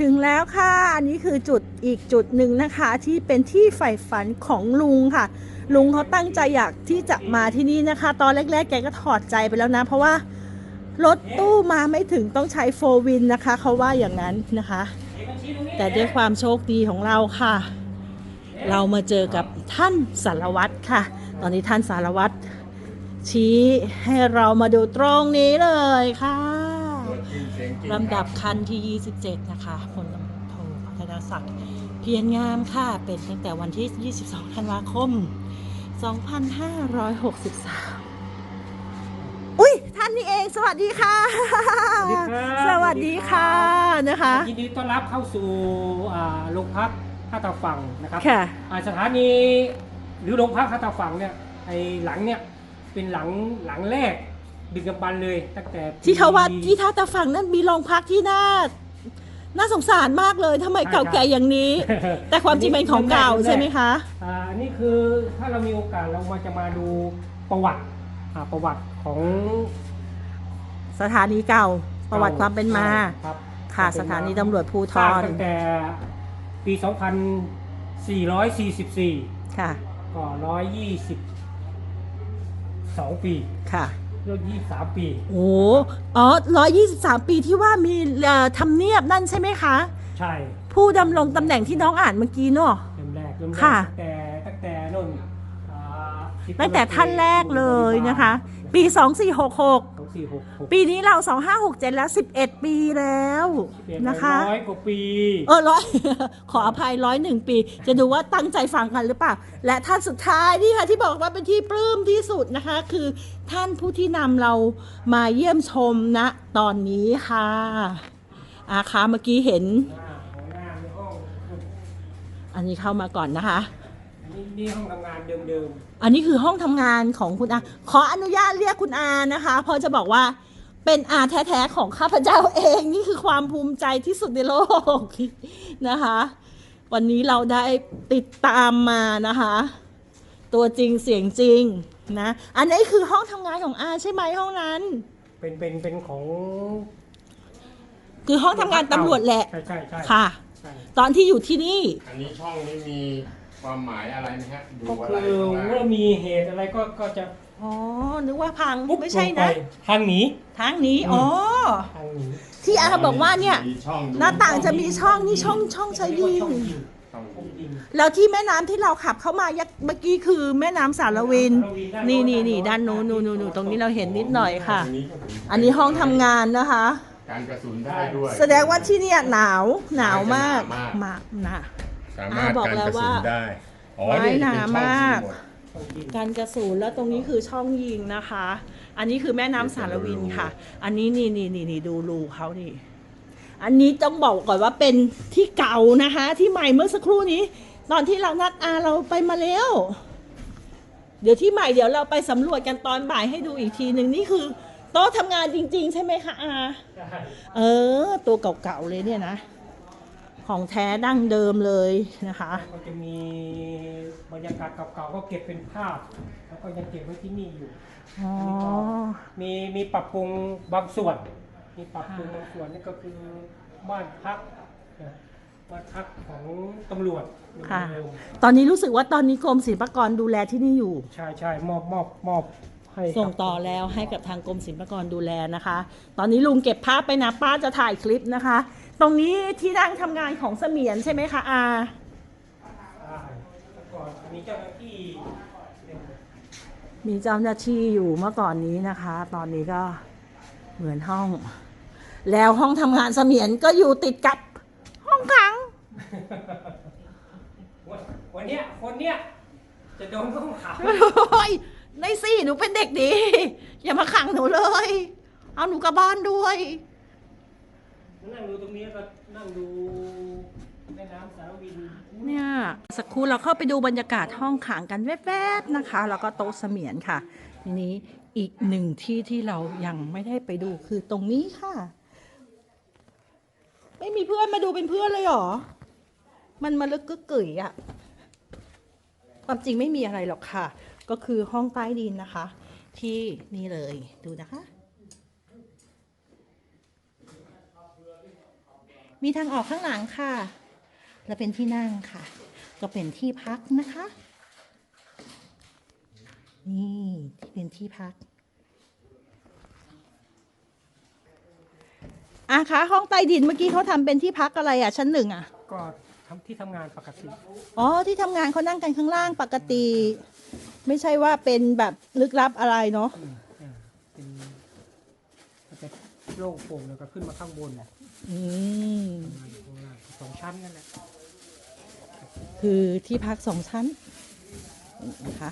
ถึงแล้วค่ะ อันนี้คือจุดอีกจุดหนึ่งนะคะ ที่เป็นที่ใฝ่ฝันของลุงค่ะ ลุงเขาตั้งใจอยากที่จะมาที่นี่นะคะ ตอนแรกๆ แกก็ถอดใจไปแล้วนะ เพราะว่ารถตู้มาไม่ถึงต้องใช้โฟวินนะคะ เขาว่าอย่างนั้นนะคะ แต่ด้วยความโชคดีของเราค่ะ เรามาเจอกับท่านสารวัตรค่ะ ตอนนี้ท่านสารวัตรชี้ให้เรามาดูตรงนี้เลยค่ะ ลำดับคันที่ 27 นะคะพลตำรวจโทพัฒนศักดิ์เพียรงามค่ะ เป็นตั้งแต่วันที่ 22 ธันวาคม 2563 อุ้ยท่านนี่เอง สวัสดีค่ะ สวัสดีครับสวัสดีค่ะนะคะยินดีต้อนรับเข้าสู่อ่าโรงพักท่าตาฝั่งนะครับค่ะอ่าสถานีหรือโรงพักท่าตาฝั่งเนี่ยไอหลังเนี่ยเป็นหลังหลังแรก ดึกดำบรรพ์เลยตั้งแต่ปีที่เขาว่าที่ท่าตาฝั่งนั้นมีโรงพักที่น่าน่าสงสารมากเลยทำไมเก่าแก่อย่างนี้ แต่ความจริงเป็นของเก่าใช่ไหมคะอ่านี่คือถ้าเรามีโอกาสเรามาจะมาดูประวัติอ่าประวัติของสถานีเก่า ประวัติความเป็นมาครับค่ะสถานีตำรวจภูธสร้างรตั้งแต่ปี 2444 ค่ะ ก็ร้อยยี่สิบสองปี ค่ะ ร้อยยี่สามปี โอ้อ๋อร้อยยี่สิบสามปีที่ว่ามีเอ่อทำเนียบนั่นใช่ไหมคะ ใช่ผู้ดำรงตำแหน่งที่น้องอ่านเมื่อกี้เนาะ เริ่มแรกเริ่มแรกค่ะ ตั้งแต่ตั้งแต่นู่นอ่าสิบตั้งแต่ท่านแรกเลยนะคะ ปี 2466 สองสี่หกหกปีนี้เรา 2567 แล้ว 11 ปีแล้วนะคะร้อยกว่าปี เออร้อย ขออภัยร้อยหนึ่งปี จะดูว่าตั้งใจฟังกันหรือเปล่า และท่านสุดท้ายนี่ค่ะที่บอกว่าเป็นที่ปลื้มที่สุดนะคะ คือท่านผู้ที่นำเรามาเยี่ยมชมณตอนนี้ค่ะอาคาเมื่อกี้เห็นหน้าของหน้าในห้องอันนี้เข้ามาก่อนนะคะอั นนี้นี่ห้องทำงานเดิมอันนี้คือห้องทำงานของคุณอา ขออนุญาตเรียกคุณอานะคะเพราะจะบอกว่าเป็นอาแท้ๆของข้าพเจ้าเองนี่คือความภูมิใจที่สุดในโลกนะคะ วันนี้เราได้ติดตามมานะคะ ตัวจริงเสียงจริงนะ อันนี้คือห้องทำงานของอาใช่ไหมห้องนั้น ๆ เป็นเป็นเป็นของคือห้องทำงานตำรวจแหละใช่ใช่ใช่ค่ะ ใช่ตอนที่อยู่ที่นี่ อันนี้ช่องนี้มี ความหมายอะไรไหมฮะดูก็อะไรคือข้างหน้าเมื่อมีเหตุอะไรก็ก็จะอ๋อ นึกว่าพัง ปุ๊บไม่ใช่ลงปนะ ทางหนี ทางนี้อ๋อ ทางหนีที่อาบอกว่าเนี่ย มีช่องดูหน้าต่างจะมีช่องนี่ช่องช่องใช้ยิงช่องยิงช่องช่องดูยิงแล้วที่แม่น้ำที่เราขับเข้ามายักเมื่อกี้คือแม่น้ำสารวิน นี่นี่นี่ด้านโน้นนู่นนู่นนู่นตรงนี้เราเห็นนิดหน่อยค่ะ ตรงนี้ก็ถึงอันนี้ห้องทำงานนะคะ การกระสุนได้ด้วย แสดงว่าที่เนี่ยหนาวหนาวมากหนาวมาก มากนะ สามารถอ่าบอกการแล้วกระสุนว่า ได้ อ๋อไม้นี่หนาเป็นช่องมากยิงหมดช่องยิงการกระสุนแล้วตรงนี้คือช่องยิงนะคะ อันนี้คือแม่น้ำสารวินค่ะ อันนี้นี่นี่นี่นี่ดูรูเขานี่ อันนี้ต้องบอกก่อนว่าเป็นที่เก่านะคะ ที่ใหม่เมื่อสักครู่นี้ ตอนที่เรานัดอาเราไปมาแล้ว เดี๋ยวที่ใหม่เดี๋ยวเราไปสำรวจกันตอนบ่ายให้ดูอีกทีหนึ่งนี่คือโต๊ะทำงานจริง ๆ ใช่ไหมคะอาใช่เออ ตัวเก่าๆเลยเนี่ยนะ ของแท้ดั้งเดิมเลยนะคะก็จะมีบรรยากาศเก่าๆก็เก็บเป็นภาพ แล้วก็ยังเก็บไว้ที่นี่อยู่อ๋อมีมีปรับปรุงบางส่วน มีปรับปรุงบางส่วนนี่ก็คือบ้านพักนะบ้านพักของตำรวจค่ะเดิมตอนนี้รู้สึกว่าตอนนี้กรมศิลปากรดูแลที่นี่อยู่ ใช่ใช่มอบมอบมอบให้กับส่งต่อแล้วให้กับทางกรมศิลปากรดูแลนะคะ ตอนนี้ลุงเก็บภาพไปนะป้าจะถ่ายคลิปนะคะ ตรงนี้ที่นั่งทำงานของเสมียนใช่ไหมคะอาใช่แล้วก่อนมีเจ้าหน้าที่เป็นมีเจ้าหน้าที่อยู่เมื่อก่อนนี้นะคะ ตอนนี้ก็เหมือนห้อง แล้วห้องทำงานเสมียนก็อยู่ติดกับห้องขัง วันวันเนี้ยคนเนี้ยจะโดนข้องขังโอ้ยในสี่หนูเป็นเด็กดี อย่ามาขังหนูเลย เอาหนูกลับบ้านด้วยนั่งดูตรงี้ก็นั่งดูแม่น้ำสารวินเนี่ย สักครู่เราเข้าไปดูบรรยากาศห้องขังกันแวบๆนะคะ แล้วก็โต๊ะเสมียนค่ะ ทีนี้อีกหนึ่งที่ที่เรายังไม่ได้ไปดูคือตรงนี้ค่ะ ไม่มีเพื่อนมาดูเป็นเพื่อนเลยเหรอ มันมาลึกกึกกึ๋ยอะความจริงไม่มีอะไรหรอกค่ะ ก็คือห้องใต้ดินนะคะ ที่นี่เลยดูนะคะ มีทางออกข้างหลังค่ะ และเป็นที่นั่งค่ะ ก็เป็นที่พักนะคะ นี่ที่เป็นที่พักอะคะห้องใต้ดินเมื่อกี้เขาทำเป็นที่พักอะไรอะ ชั้นหนึ่งอะ ก็ทำที่ทำงานปกติ อ๋อที่ทำงานเขานั่งกันข้างล่างปกติ ไม่ใช่ว่าเป็นแบบลึกลับอะไรเนาะอืมอ่าเป็นมันจะ โล่งโปร่งแล้วก็ขึ้นมาข้างบนอืมทำงานอยู่ข้างล่างสองชั้นนั่นแหละคือที่พักสองชั้นนะคะ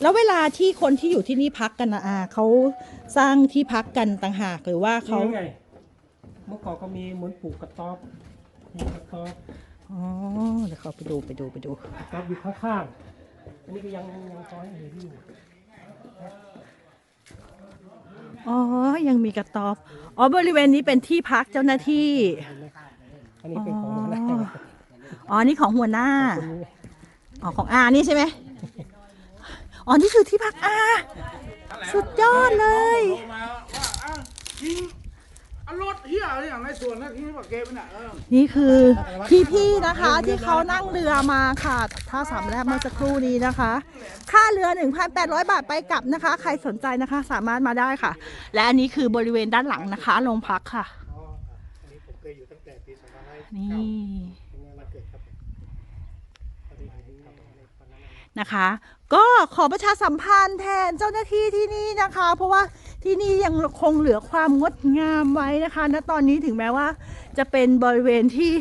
แล้วเวลาที่คนที่อยู่ที่นี่พักกันนะอาเขาสร้างที่พักกันต่างหากหรือว่าเขานี่ไงเมื่อก่อนก็มีเหมือนปลูกกระต๊อบมีกระต๊อบอ๋อเดี๋ยวเขาไปดูไปดูไปดูกระต๊อบอยู่ข้างๆอันนี้ก็ยังยังพอให้เห็นอยู่ อ๋อ ยังมีกระต๊อบ อ๋อ บริเวณนี้เป็นที่พักเจ้าหน้าที่ อันนี้เป็นของหัวหน้าอ๋ออ๋อนี่ของหัวหน้า อ๋อ ของอานี่ใช่ไหมอ๋อ นี่คือที่พักอา สุดยอดเลยโทรมาว่าอ้าวทิ้ง รถเฮียอะไรอย่างในสวนนะทิ้งแบบเกมน่ะเออนี่คือพี่ๆนะคะ ที่เขานั่งเรือมาค่ะท่าสามแลบเมื่อสักครู่นี้นะคะ ค่าเรือ 1,800 บาทไปกลับนะคะ ใครสนใจนะคะ สามารถมาได้ค่ะ และอันนี้คือบริเวณด้านหลังนะคะโรงพักค่ะอ๋ออัน นะคะ ก็ขอประชาสัมพันธ์แทนเจ้าหน้าที่ที่นี่นะคะ เพราะว่าที่นี่ยังคงเหลือความงดงามไว้นะคะณตอนนี้ถึงแม้ว่า จะเป็นบริเวณที่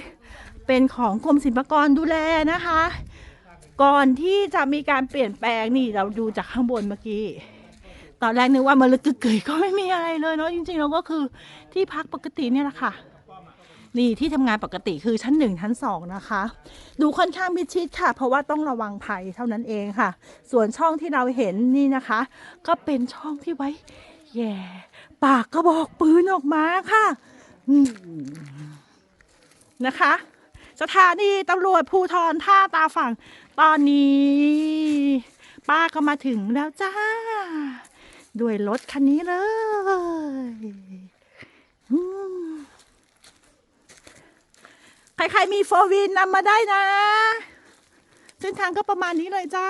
เป็นของกรมศิลปากรดูแลนะคะ ก่อนที่จะมีการเปลี่ยนแปลงนี่เราดูจากข้างบนเมื่อกี้ตอนแรกนึกว่ามันลึกกึกกยก็ไม่มีอะไรเลยเนาะจริงๆเราก็คือที่พักปกติเนี่ยแหละค่ะ นี่ที่ทำงานปกติคือชั้นหนึ่งชั้นสองนะคะ ดูค่อนข้างมิดชิดค่ะ เพราะว่าต้องระวังภัยเท่านั้นเองค่ะ ส่วนช่องที่เราเห็นนี่นะคะ ก็เป็นช่องที่ไว้ แย่ ปากกระบอกปืนออกมาค่ะนะคะสถานีตำรวจภูทรท่าตาฝั่ง ตอนนี้ ป้าก็มาถึงแล้วจ้า ด้วยรถคันนี้เลย อืม ใครๆมีโฟวินนำมาได้นะ เส้นทางก็ประมาณนี้เลยจ้า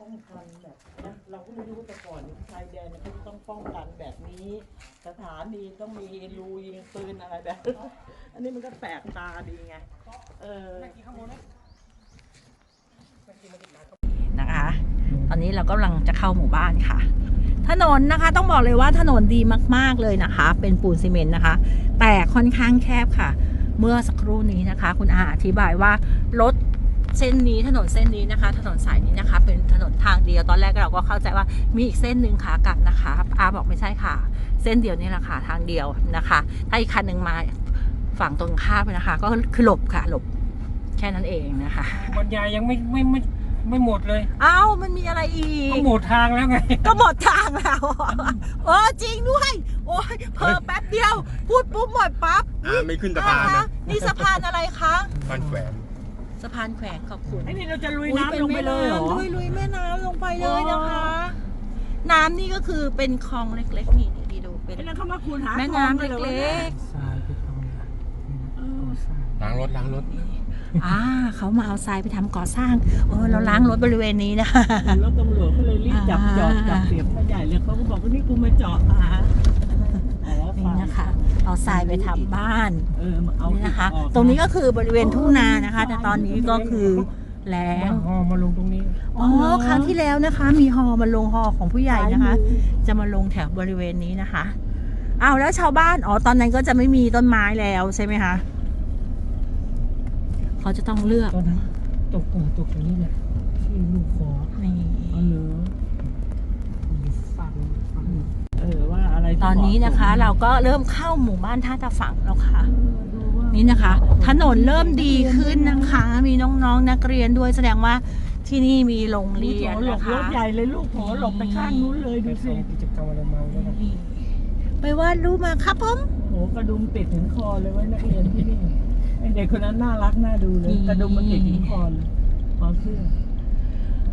ป้องกันแบบนะเราก็ไม่รู้แต่ก่อนชายแดนเนี่ยเขาจะต้องป้องกันแบบนี้ สถานีต้องมีรูยิงปืนอะไรแบบ อันนี้มันก็แปลกตาดีไง เออ นะคะ ตอนนี้เรากำลังจะเข้าหมู่บ้านค่ะ ถนนนะคะ ต้องบอกเลยว่าถนนดีมาก ๆเลยนะคะ เป็นปูนซีเมนต์นะคะ แต่ค่อนข้างแคบค่ะ เมื่อสักครู่นี้นะคะ คุณอาอธิบายว่ารถเส้นนี้ถนนเส้นนี้นะคะ ถนนสายนี้นะคะ เป็นถนนทางเดียวตอนแรกเราก็เข้าใจว่ามีอีกเส้นหนึ่งขากลับนะคะอาบอกไม่ใช่ค่ะ เส้นเดียวนี่แหละค่ะทางเดียวนะคะ ถ้าอีกคันหนึ่งมาฝั่งตรงข้ามนะคะ ก็คือหลบค่ะหลบแค่นั้นเองนะคะบรรยายยังไม่ไม่ไม่ ไม่หมดเลย เอ้ามันมีอะไรอีก็กหมดทางแล้วไง ก็หมดทางแล้วเออจริงด้วย โอ้ยเพอแป๊บเดียว พูดปุ๊บหมดปั๊บอ่าไม่ขึ้นสะพานอ่นะ นี่สะพานอะไรคะมันแขวนสะพานแขวงขอบคุณไอ้นี่เราจะลุยอุ๊น้ำลงไปเลยเหรอลุยลุยแม่น้ำลงไปเลยนะคะอ๋อน้ำนี่ก็คือเป็นคลองเล็กๆนี่นี่ดีดูเป็นไอ้นั่นเขามาคูณหาแม่น้ำคลองเล็ยหรอวะนี่ยกทรายไปทำอะไรเอาทรายล้างรถล้างรถๆ อ่าเขามาเอาทรายไปทำก่อสร้างเออเราล้างรถบริเวณนี้นะคะแล้วตำรวจก็เลยรีบจับอ่าจอดจับเสียบมาใหญ่เลยเขาก็บอกว่านี่กูมาเจาะหาอ๋อนี่นะคะ เอาทรายไปทำบ้านเออมาเอานี่นะคะออกตรงนี้ก็คือบริเวณทุ่งนานะคะ แต่ตอนนี้ก็คือแล้งอ๋อมาลงตรงนี้ อ๋อ ครั้งที่แล้วนะคะ มีฮอมาลงฮอของผู้ใหญ่นะคะ จะมาลงแถวบริเวณนี้นะคะอ้าวแล้วชาวบ้าน อ๋อ ตอนนั้นก็จะไม่มีต้นไม้แล้วใช่ไหมคะ เขาจะต้องเลือกตอนนั้นตกเออตกตรงนี้เนี่ยที่ลูกขอนี่เอาเหรอมีฟังฟังเออว่าอะไรที่ตอนนี้นะคะหมเราสมก็เริ่มเข้าหมู่บ้านท่าตาฝังแล้วค่ะดูว่านี่นะคะ ถนนเริ่มดีขึ้นนะคะ มีน้องๆนักเรียนด้วยแสดงว่าที่นี่มีโรงเรียนโอ้โหหลนะบรคะถใหญ่เลยลูกโหหลบไปข้างนู้นเลยไปดูสิทำกิจกรรมอะไรมาแล้วนะนี่ไปวาดรูปมาครับผมโหกระดุมติดถึงคอเลยไว้นักเรียนที่นี่ ไอเด็กคนนั้นน่ารักน่าดูเลยนี่กระดุมมันติดถึงคอเลยคอเสื้อ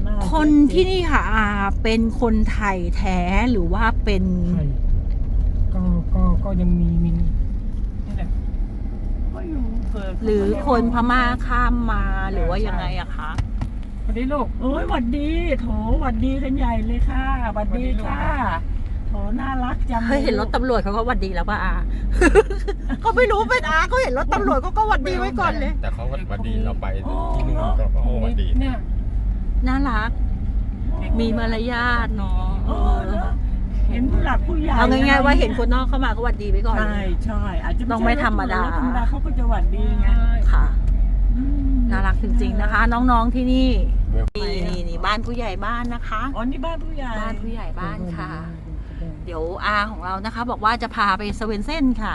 น่าคนที่นี่ค่ะอาเป็นคนไทยแท้หรือว่าเป็นใช่ก็ก็ก็ยังมีมีนี่แหละก็อยู่เกิดหรือคนพม่าข้ามมาหรือว่ายังไงอะคะสวัสดีลูกโอ้ยหวัดดี โถหวัดดีกันใหญ่เลยค่ะหวัดดีค่ะ โถน่ารักจังเฮ้ยเห็นรถตำรวจเขาก็หวัดดีแล้วป่ะอาก็ไม่รู้เป็นอาเขาเห็นรถตำรวจเขาก็หวัดดีไว้ก่อนเลย แต่เขาก็วันดีเราไปที่นู่นก็โอ้วันดี เนี่ยน่ารัก มีมารยาทเนาะเออแล้วเห็นผู้หลักผู้ใหญ่เอาง่ายๆว่าเห็นคนนอกเข้ามาก็หวัดดีไว้ก่อน ใช่ใช่อาจจะต้องไม่ธรรมดา ธรรมดาเขาก็จะหวัดดีไงค่ะ อืมน่ารักจริงๆนะคะ น้องๆที่นี่นี่นี่นี่บ้านผู้ใหญ่บ้านนะคะ อ๋อนี่บ้านผู้ใหญ่ บ้านผู้ใหญ่บ้านค่ะ เดี๋ยวอาของเรานะคะ บอกว่าจะพาไปสเวนเซ่นค่ะ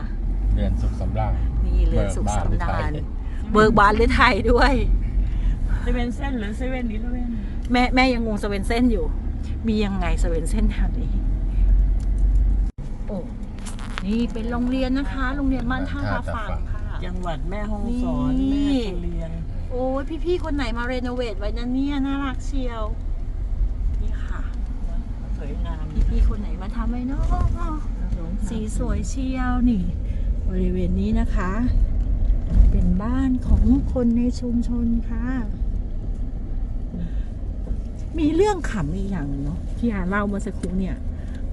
เดือนสุขสำราญนี่เรือนสุขสำราญเบิกบานหรือไทยเบิกบานหรือไทยด้วยเซเว่นเส้นหรือเซเว่นอีเลเว่นแม่แม่ยังงงสเวนเซ่นอยู่ มียังไงสเวนเซ่นแถวนี้โอ้นี่เป็นโรงเรียนนะคะ โรงเรียนบ้านท่าตาฝั่งค่ะ จังหวัดแม่ฮ่องสอนนี่ แม่สุเรียนโอ้ยพี่ๆคนไหนมาเรโนเวทไว้นั่นเนี่ยน่ารักเชียวนี่ค่ะส วยงามพี่ๆคนไหนมาทำไว้เนาะสีสวยเชียวนี่ บริเวณนี้นะคะ เป็นบ้านของคนในชุมชนค่ะ มีเรื่องขำอีกอย่างหนึ่งเนาะที่อาเล่าเมื่อสักครู่เนี่ย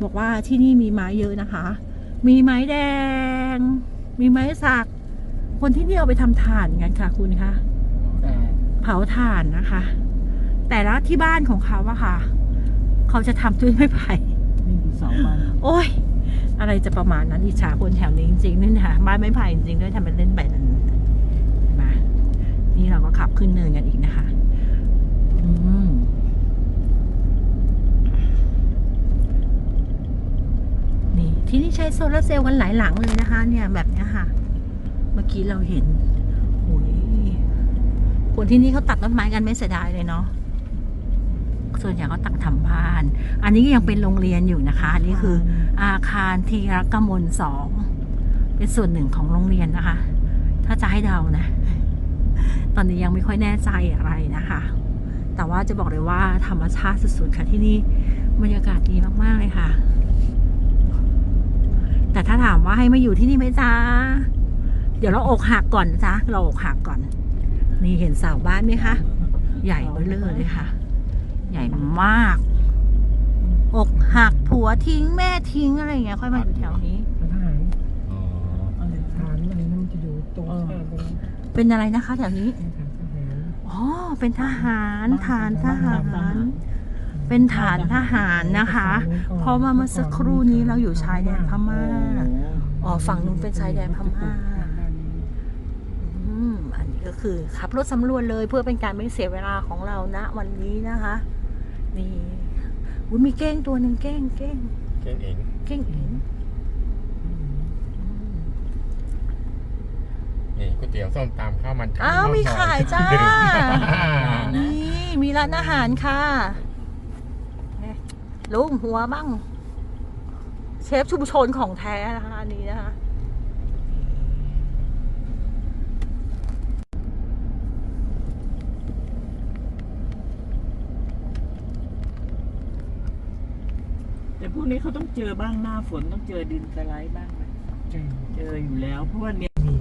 บอกว่าที่นี่มีไม้เยอะนะคะ มีไม้แดง มีไม้สัก คนที่นี่เอาไปทำถ่านกันค่ะคุณคะเผาถ่านนะคะ แต่แล้วที่บ้านของเขาอะค่ะ เขาจะทำด้วยไม้ไผ่นี่คือเสามันโอ้ย อะไรจะประมาณนั้นอิจฉาคนแถวนี้จริงๆนี่นะคะบ้านไม้ไผ่จริงๆด้วยทำเป็นเล่นไปนั้นมานี่เราก็ขับขึ้นเนินกันอีกนะคะ อืมนี่ที่นี่ใช้โซลาร์เซลล์กันหลายหลังเลยนะคะ เนี่ยแบบเนี้ยค่ะ เมื่อกี้เราเห็นโอ้ยคนที่นี่เขาตัดต้นไม้กันไม่เสียดายเลยเนาะ ส่วนใหญ่เขาตักทำบ้าน อันนี้ก็ยังเป็นโรงเรียนอยู่นะคะอันนี้คืออาคารทีรกมลสองเป็นส่วนหนึ่งของโรงเรียนนะคะ ถ้าจะให้เดานะ ตอนนี้ยังไม่ค่อยแน่ใจอะไรนะคะ แต่ว่าจะบอกเลยว่าธรรมชาติสุดๆค่ะที่นี่บรรยากาศดีมากๆเลยค่ะ แต่ถ้าถามว่าให้มาอยู่ที่นี่ไหมจ๊ะเดี๋ยวเราอกหักก่อนนะจ๊ะเราอกหักก่อน นี่เห็นเสาบ้านไหมคะ ใหญ่เบ้อเร่อเลยค่ะ ใหญ่มากอกหักผัวทิ้งแม่ทิ้งอะไรอย่างเงี้ยค่อยมาอยู่แถวนี้ ทหารอ๋ออะไรทหารอะไรนั่นมันจะอยู่ตรงข้ามตรงนี้เป็นอะไรนะคะ แถวนี้ เป็นทหาร อ๋อ เป็นทหารฐานทหาร เป็นฐานทหารนะคะ เพราะว่าเมื่อสักครู่นี้เราอยู่ชายแดนพม่า อ๋อ ฝั่งนู้นเป็นชายแดนพม่า อืม อันนี้ก็คือขับรถสำรวจเลยเพื่อเป็นการไม่เสียเวลาของเรานะวันนี้นะคะ นี่อุ้ยมีเก้งตัวหนึ่งเก้งเก้งเก่งเองเก้งเองนี่ก๋วยเตี๋ยวส้มตำข้าวมันไก่อ้าวมีขายจ้าดื่มนี่มีร้านอาหารค่ะลุงหัวบ้าง เชฟชุมชนของแท้นะคะอันนี้นะคะ พวกนี้เขาต้องเจอบ้างหน้าฝนต้องเจอดินสไลด์บ้างไหมเจอเจออยู่แล้ว เพราะว่าเนี่ยมี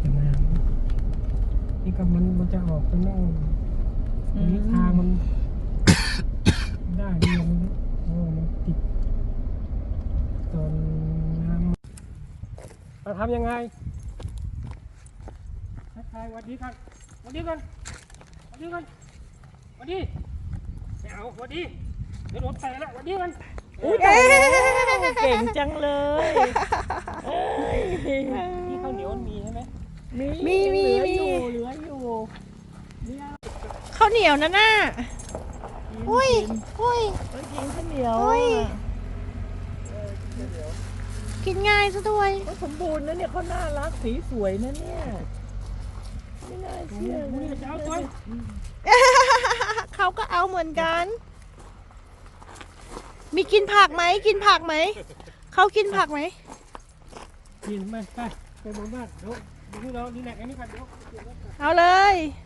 แต่มานี่ก็มันมันจะออกไปน่นอันนี้ทางมันได้เรียนโอ้มันติดตอนน้ำเราทำยังไงทักทายสวัสดีครับสวัสดีกันสวัสดีกันสวัสดีไม่เอาสวัสดี ดี๋ยวโดนเตะแล้วสวัสดีกันอุ๊ยตายแล้วเก่งจังเลยเอ้ยนี่ข้าวเหนียวมันมีใช่ไหมมีมีเหลือมีอยู่เหลืออยู่ข้าวเหนียวนะน่าอุ้ยอุ้ยเอ้ยกินข้าวเหนียวอุ๊ยอะกินง่ายซะด้วยเขาสมบูรณ์นะเนี่ยเขาน่ารักสีสวยนะเนี่ยไม่น่าเชื่อเลย เขาก็เอาเหมือนกัน มีกินผักไหมกินผักไหมเขากินผักไหมกินไปไปไปบนบ้านเดี๋ยวดูที่เราดีแลกอันนี้กันเดี๋ยว เอาเลยเ